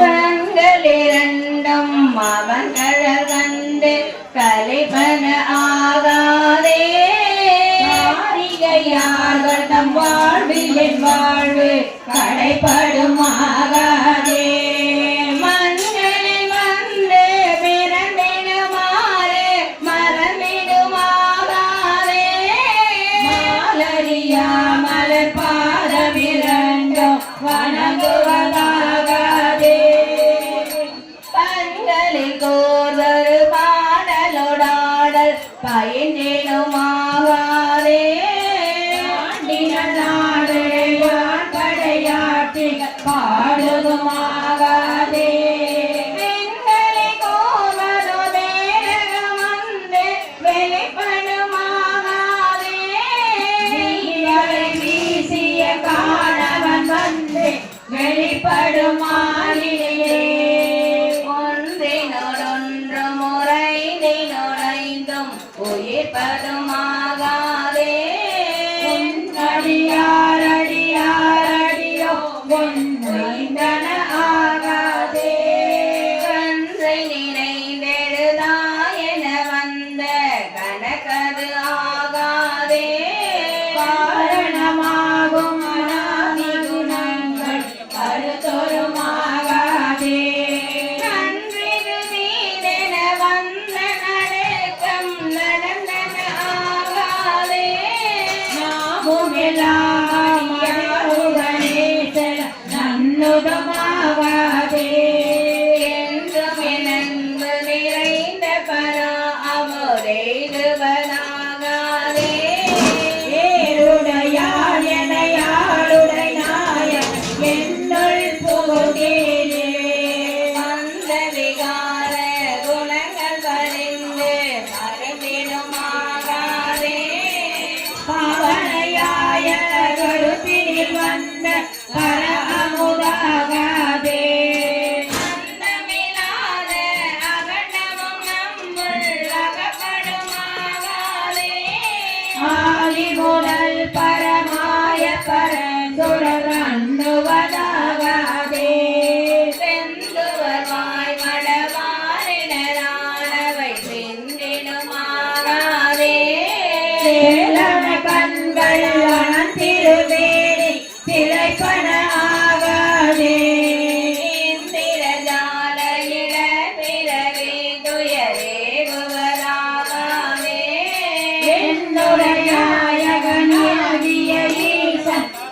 கண்களிரண்டும் அவன் கழகண்டு கலைபன ஆகாதே வாழ்விலின் வாழ்வு கடைபடுமாக. my பின் வந்த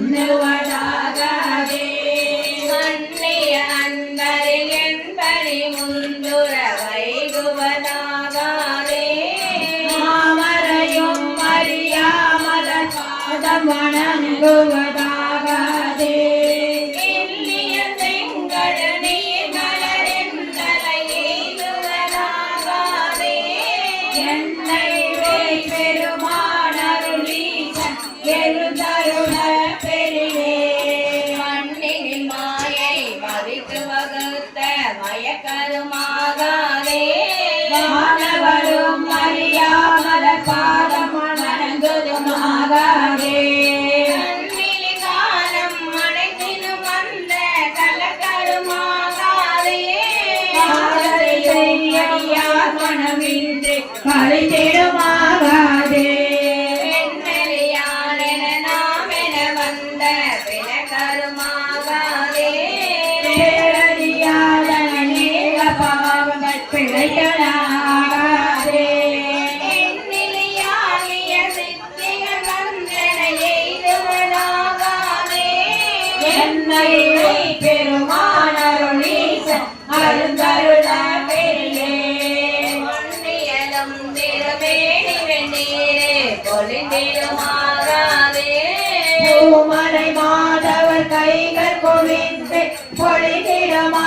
ಅನ್ನುವಡಾಗದೆ ಮನ್ನೆಯ ಅಂದರಿಗೆಂಬರಿ ಮುಂದುರ ವೈಗುವನಾಗದೆ ಮಾಮರಯೊಮ್ಮರಿಯಾಮದ ಪಾದ ಮಣಗುವ என்னை பெருமானருளி அருந்தருள பெரியே. பொன்னியலும் திருமேனி வெண்ணீரே பொலிந்திருமாறாதே பூமலை மாதவர் கைகள் குவித்து பொழிந்திடமா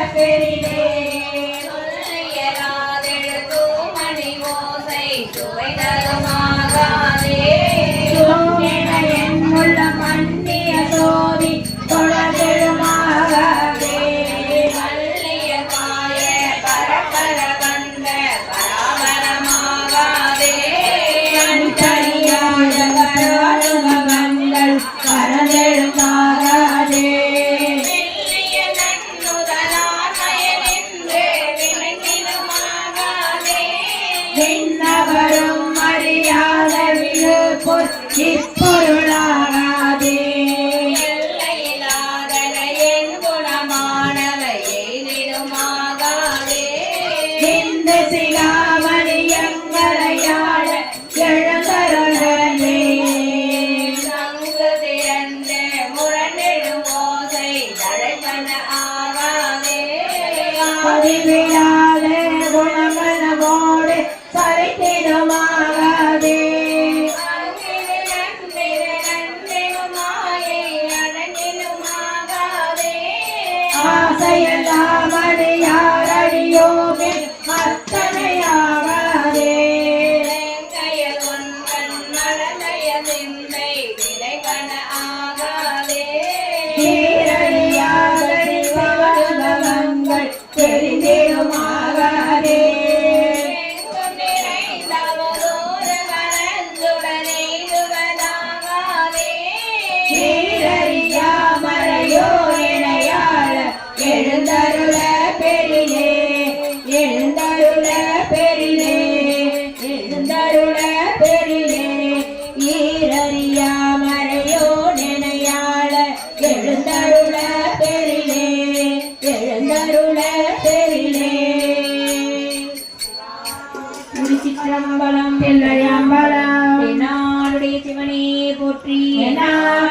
Hallelujah. திருச்சிற்றம்பலம் பிள்ளையம்பலம் நாளுடைய சிவனே போற்றி என்னாலும் இறைவா